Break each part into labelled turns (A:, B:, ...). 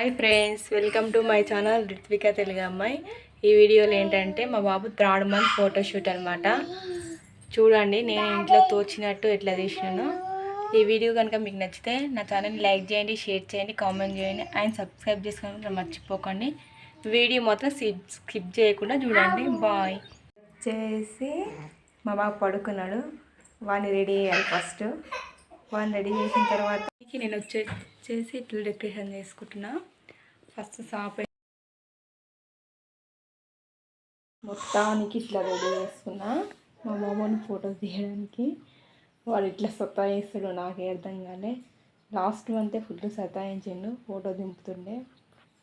A: Hi friends welcome to my channel Ritvika Telugu అమ్మాయి ఈ వీడియోలో ఏంటంటే మా బాబు థర్డ్ మంత్ ఫోటోషూట్ అనమాట చూడండి నేను ఇంట్లో తోచినట్టు ఎట్లా తీసినాను. ఈ వీడియో కనుక మీకు నచ్చితే నా ఛానల్ని లైక్ చేయండి షేర్ చేయండి కామెంట్ చేయండి అండ్ సబ్స్క్రైబ్ చేసుకోవడం మర్చిపోకండి. వీడియో మొత్తం స్కిప్ స్కిప్ చేయకుండా చూడండి. బాయ్ చేసి మా బాబు పడుకున్నాడు. వాడిని రెడీ చేయాలి ఫస్ట్ వాడిని రెడీ చేసిన తర్వాత నేను వచ్చే చేసి ఇట్లా డెకరేషన్ చేసుకుంటున్నా. ఫస్ట్ సాప్ మొత్తానికి ఇట్లా రెడీ చేసుకున్నా. మా బాబుని ఫోటో తీయడానికి. వాడు ఇట్లా సతాయిస్తాడు నాకే అర్థం కాలే. లాస్ట్ మంతే ఫుల్ సతాయించిండు ఫోటో దింపుతుండే.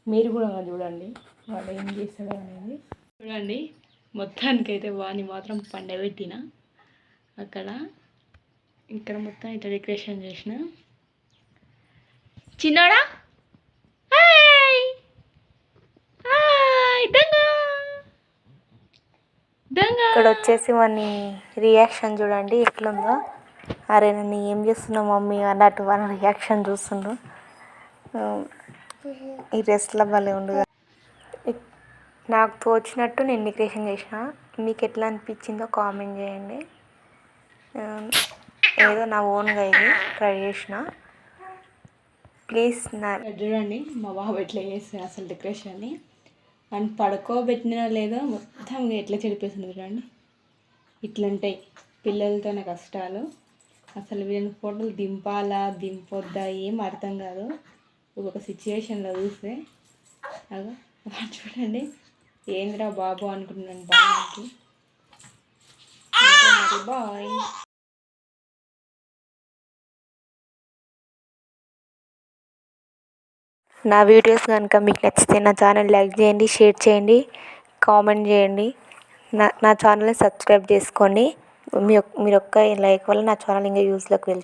A: మీరు కూడా చూడండి వాడు ఏం చేస్తాడు అనేది. చూడండి మొత్తానికైతే వాడిని మాత్రం పండబెట్టిన. అక్కడ ఇక్కడ మొత్తం ఇట్లా డెకరేషన్ చేసిన. చిన్నోడా హాయ్ హాయ్ దొంగ దొంగ
B: ఇక్కడ వచ్చేసి వాని రియాక్షన్ చూడండి ఎట్లుందో. అరే నన్ను ఏం చేస్తున్నావు మమ్మీ అన్నట్టు వాళ్ళ రియాక్షన్ చూస్తుండ్రు. ఈ డ్రెస్లో భలే ఉండు ఇక్- నాకు తోచినట్టు నేను డెకరేషన్ చేసిన. మీకు ఎట్లా అనిపించిందో కామెంట్ చేయండి. ఏదో నా ఓన్గా ఇది ట్రై చేసిన. ప్లీజ్ నా
A: చూడండి మా బాబు ఎట్లా చేస్తాడు అసలు డెకరేషన్ని అండ్ పడుకోబెట్టినా లేదో మొత్తం ఎట్లా చెడిపేస్తుంది చూడండి. ఇట్లుంటాయి పిల్లలతోనే కష్టాలు. అసలు వీళ్ళని ఫోటోలు దింపాలా దింపొద్దా ఏం అర్థం కాదు. ఒక సిచ్యువేషన్లో చూస్తే. అదో చూడండి. ఏందిరా బాబు అనుకుంటున్నాను బాబుకి. మరి బాయ్.
B: నా వీడియోస్ కనుక మీకు నచ్చితే నా ఛానల్ లైక్ చేయండి షేర్ చేయండి. కామెంట్ చేయండి. నా నా ఛానల్ని సబ్స్క్రైబ్ చేసుకోండి. మీ యొక్క- మీరు ఒక్క లైక్ వల్ల నా ఛానల్ ఇంకా యూస్లోకి వెళ్తుంది.